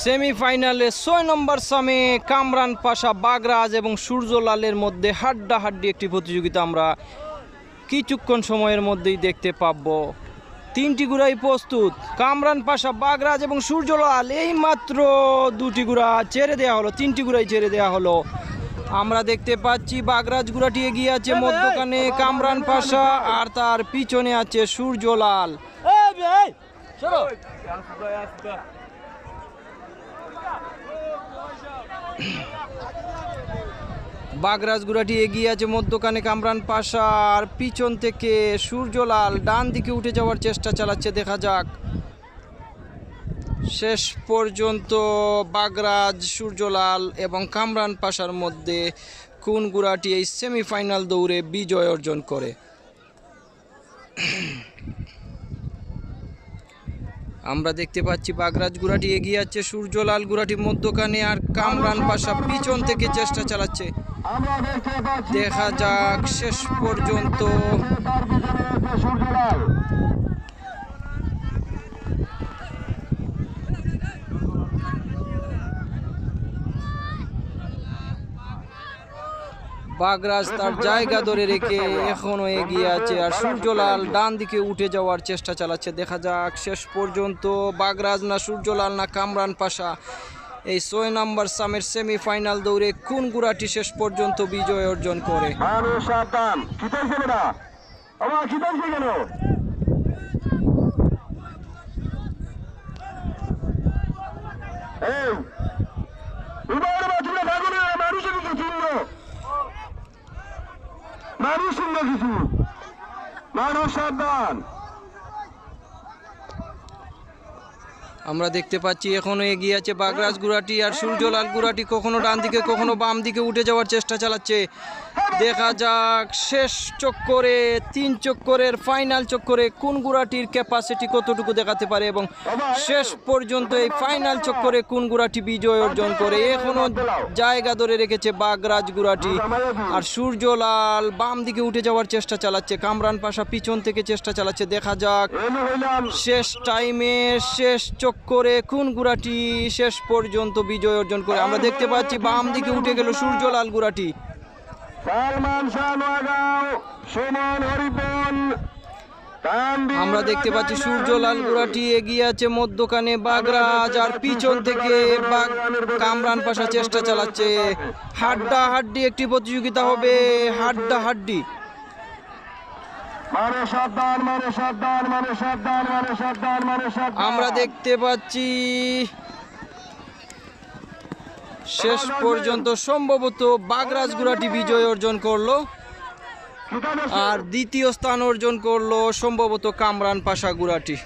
সেমিফাইনালে ছয় নম্বর সামে কামরান পাশা বাগরাজ এবং সূর্যলালের মধ্যে হাড্ডাহাড্ডি একটি প্রতিযোগিতা আমরা কিছুক্ষণ সময়ের মধ্যেই দেখতে পাব তিনটি গুড়াই প্রস্তুত কামরান পাশা বাগরাজ এবং সূর্যলাল এই মাত্র দুটি গুড়া ছেড়ে দেওয়া হলো তিনটি গুড়াই ছেড়ে দেওয়া হলো আমরা দেখতে পাচ্ছি বাগরাজ গুড়াটি এগিয়ে আছে মধ্যখানে কামরান পাশা আর তার পিছনে আছে সূর্যলাল বাগরাজ গুড়াটি এগিয়ে আছে মধ্যখানে কামরান পাশা, আর পিছন থেকে সূর্যলাল ডান দিকে উঠে যাওয়ার চেষ্টা চালাচ্ছে, দেখা যাক। শেষ পর্যন্ত বাগরাজ, সূর্যলাল এবং কামরান পাশার মধ্যে কোন গুড়াটি এই সেমিফাইনাল দৌড়ে বিজয় অর্জন করে। আমরা দেখতে পাচ্ছি বাগরাজ গুড়াটি এগিয়ে যাচ্ছে, সূর্যলাল গুড়াটি মধ্যখানে আর কামরান পাশা পিছন থেকে চেষ্টা চালাচ্ছে। দেখা যাক শেষ পর্যন্ত বাগরাজ তার জায়গা ধরে রেখে এখনও এগিয়ে আছে আর সূর্যলাল ডান দিকে উঠে যাওয়ার চেষ্টা চালাচ্ছে। দেখা যাক, শেষ পর্যন্ত বাগরাজ না সূর্যলাল না কামরান পাশা। এই ছয় নম্বর সামের সেমিফাইনাল দৌড়ে কোন গুড়াটি শেষ পর্যন্ত বিজয় অর্জন করে। মানুষ মানুষ সাবধান আমরা দেখতে পাচ্ছি এখনও এগিয়ে আছে বাগরাজ গুড়াটি আর সূর্যলাল গুড়াটি কখনো ডান দিকে, কখনো বাম দিকে উঠে যাওয়ার চেষ্টা চালাচ্ছে। দেখা যাক শেষ চক্করে, তিন চক্করের ফাইনাল চক্করে কোন গুড়াটির ক্যাপাসিটি কতটুকু দেখাতে পারে এবং শেষ পর্যন্ত এই ফাইনাল চক্করে কোন গুড়াটি বিজয় অর্জন করে, এখনও জায়গা ধরে রেখেছে বাগরাজ গুড়াটি। আর সূর্যলাল বাম দিকে উঠে যাওয়ার চেষ্টা চালাচ্ছে, কামরান পাশা পিছন থেকে চেষ্টা চালাচ্ছে। দেখা যাক শেষ টাইমে শেষ টাইমে চক্করে কোন গুড়াটি শেষ পর্যন্ত বিজয় অর্জন করে। আমরা দেখতে পাচ্ছি বাম দিকে উঠে গেল সূর্যলাল গুড়াটি। আমরা দেখতে পাচ্ছি সূর্যলাল গুড়াটি এগিয়ে আছে মধ্যখানে বাগরাজ আর পিছন থেকে কামরান পাশা চেষ্টা চালাচ্ছে। হাড্ডা হাড্ডি একটি প্রতিযোগিতা হবে হাড্ডা হাড্ডি মানে সাবধান মানে সাবধান মানে সাবধান মানে সাবধান মানে সাবধান আমরা দেখতে পাচ্ছি শেষ পর্যন্ত সম্ভবত বাগরাজ গুড়াটি বিজয় অর্জন করল। আর দ্বিতীয় স্থান অর্জন করল সম্ভবত কামরান পাশা গুড়াটি